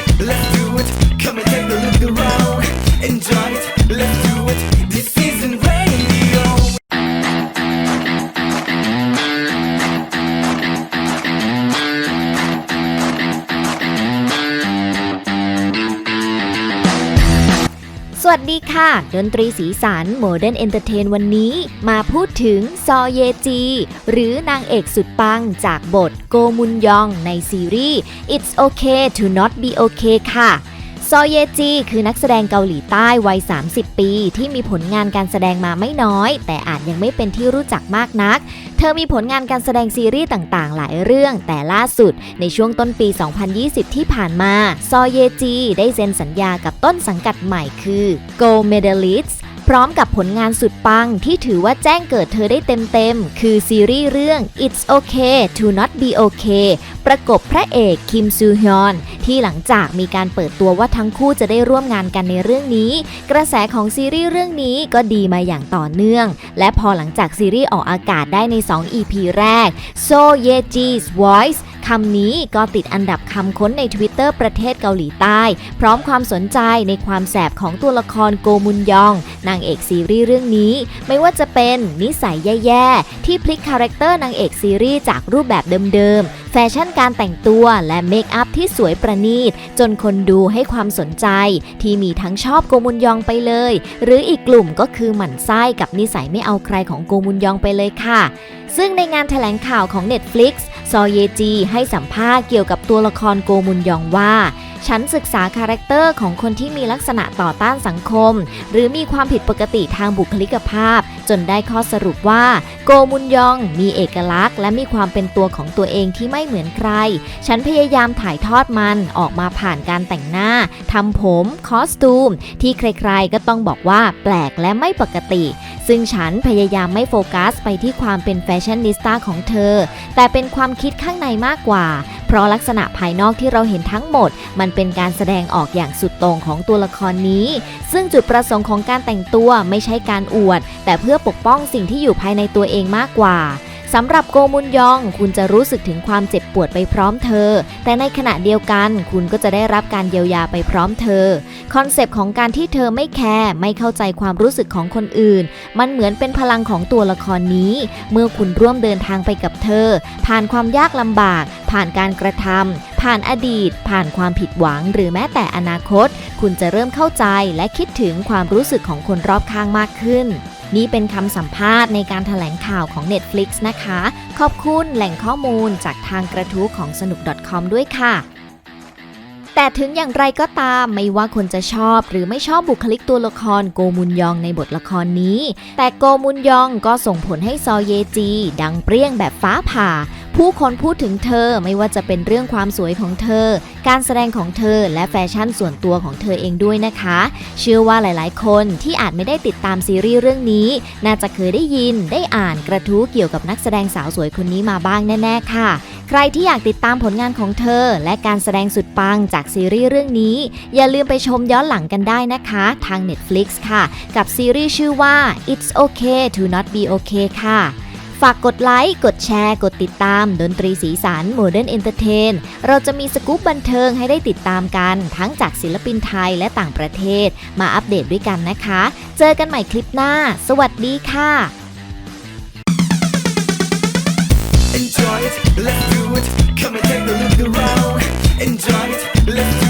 it, let's do it. Come and take a look around. Enjoy it, let's do it. วัสดีค่ะ ดนตรีสีสันโมเดิร์นเอนเตอร์เทนวันนี้ มาพูดถึงซอเยจี หรือนางเอกสุดปังจากบทโกมุนยองในซีรีส์ It's Okay to Not Be Okay ค่ะ ซอเยจีคือนักแสดงเกาหลีใต้วัย 30 ปี ที่มีผลงานการแสดงมาไม่น้อย แต่อาจยังไม่เป็นที่รู้จักมากนัก เธอมีผลงานการแสดงซีรีส์ต่างๆ หลายเรื่อง แต่ล่าสุด ในช่วงต้นปี 2020 ที่ผ่านมา ซอเยจีได้เซ็นสัญญากับต้นสังกัดใหม่คือ Go Medalists ร้อมกับผลงานสุดปังที่ถือว่าแจ้งเกิดเธอได้เต็มๆ คือซีรีส์เรื่อง It's Okay to Not Be Okay ประกบพระเอกคิมซูฮยอน ที่หลังจากมีการเปิดตัวว่าทั้งคู่จะได้ร่วมงานกันในเรื่องนี้ กระแสของซีรีส์เรื่องนี้ก็ดีมาอย่างต่อเนื่อง และพอหลังจากซีรีส์ออกอากาศได้ใน 2 EP แรก So Yeji's Voice คำนี้ก็ติดอันดับคำค้นใน Twitter ประเทศเกาหลีใต้ พร้อมความสนใจในความแสบของตัวละครโกมุนยอง นางเอกซีรีส์เรื่องนี้ ไม่ว่าจะเป็นนิสัยแย่ ๆ ที่พลิกคาแรคเตอร์นางเอกซีรีส์จากรูปแบบเดิมๆ แฟชั่นการแต่งตัวและเมคอัพที่สวยประณีต จนคนดูให้ความสนใจ ที่มีทั้งชอบโกมุนยองไปเลย หรืออีกกลุ่มก็คือหมั่นไส้กับนิสัยไม่เอาใครของโกมุนยองไปเลยค่ะ ซึ่งในงานแถลงข่าวของ Netflix ซอเยจีให้สัมภาษณ์เกี่ยวกับตัวละครโกมุนยองว่า ฉันศึกษาคาแรคเตอร์ของคนที่มีลักษณะต่อต้านสังคม หรือมีความผิดปกติทางบุคลิกภาพ จนได้ข้อสรุปว่า โกมุนยองมีเอกลักษณ์ และมีความเป็นตัวของตัวเองที่ไม่เหมือนใคร ฉันพยายามถ่ายทอดมันออกมาผ่านการแต่งหน้าทำผมคอสตูม ที่ใครๆก็ต้องบอกว่าแปลกและไม่ปกติ ซึ่งฉันพยายามไม่โฟกัสไปที่ความเป็นแฟชั่นนิสต้าของเธอ แต่เป็นความคิดข้างในมากกว่า เพราะลักษณะภายนอกที่เราเห็นทั้งหมด มันเป็นการแสดงออกอย่างสุดโต่งของตัวละครนี้ ซึ่งจุดประสงค์ของการแต่งตัวไม่ใช่การอวด แต่เพื่อปกป้องสิ่งที่อยู่ภายในตัวเองมากกว่า สำหรับโกมุนยอง คุณจะรู้สึกถึงความเจ็บปวดไปพร้อมเธอ แต่ในขณะเดียวกัน คุณก็จะได้รับการเยียวยาไปพร้อมเธอ คอนเซปต์ของการที่เธอไม่แคร์ไม่เข้าใจความรู้สึกของคนอื่น มันเหมือนเป็นพลังของตัวละครนี้ เมื่อคุณร่วมเดินทางไปกับเธอ ผ่านความยากลำบาก ผ่านการกระทำผ่านอดีต ผ่านความผิดหวัง หรือแม้แต่อนาคต คุณจะเริ่มเข้าใจและคิดถึงความรู้สึกของคนรอบข้างมากขึ้น นี่เป็นคำสัมภาษณ์ในการถแถลงข่าวของ Netflix นะคะ ขอบคุณแหล่งข้อมูลจากทางกระทู้ของสนุก .com ด้วยค่ะ แต่ถึงอย่างไรก็ตามไม่ว่าคนจะชอบหรือไม่ชอบบุคลิกตัวละครโกมุนยองในบทละครนี้ แต่โกมุนยองก็ส่งผลให้ซอเยจี ดังเปรี้ยงแบบฟ้าผ่า ผู้คนพูดถึงเธอไม่ว่าจะเป็นเรื่องความสวยของเธอ การแสดงของเธอและแฟชั่นส่วนตัวของเธอเองด้วยนะคะ เชื่อว่าหลายๆ คนที่อาจไม่ได้ติดตามซีรีส์เรื่องนี้ น่าจะเคยได้ยินได้อ่านกระทู้เกี่ยวกับนักแสดงสาวสวยคนนี้มาบ้างแน่ ๆ ค่ะ ใครที่อยากติดตามผลงานของเธอ และการแสดงสุดปังจากซีรีส์เรื่องนี้ อย่าลืมไปชมย้อนหลังกันได้นะคะ ทาง Netflix ค่ะ กับซีรีส์ชื่อว่า It's Okay to Not Be Okay ค่ะ ฝากกดไลค์ กดแชร์ กดติดตาม ดนตรีสีสัน Modern Entertain เทนเราจะมีสกู๊ปบันเทิงให้ได้ติดตามกัน ทั้งจากศิลปินไทยและต่างประเทศ มาอัปเดตด้วยกันนะคะ เจอกันใหม่คลิปหน้า สวัสดีค่ะ Enjoy it, let's do it. Come and take a look around. Enjoy it, let's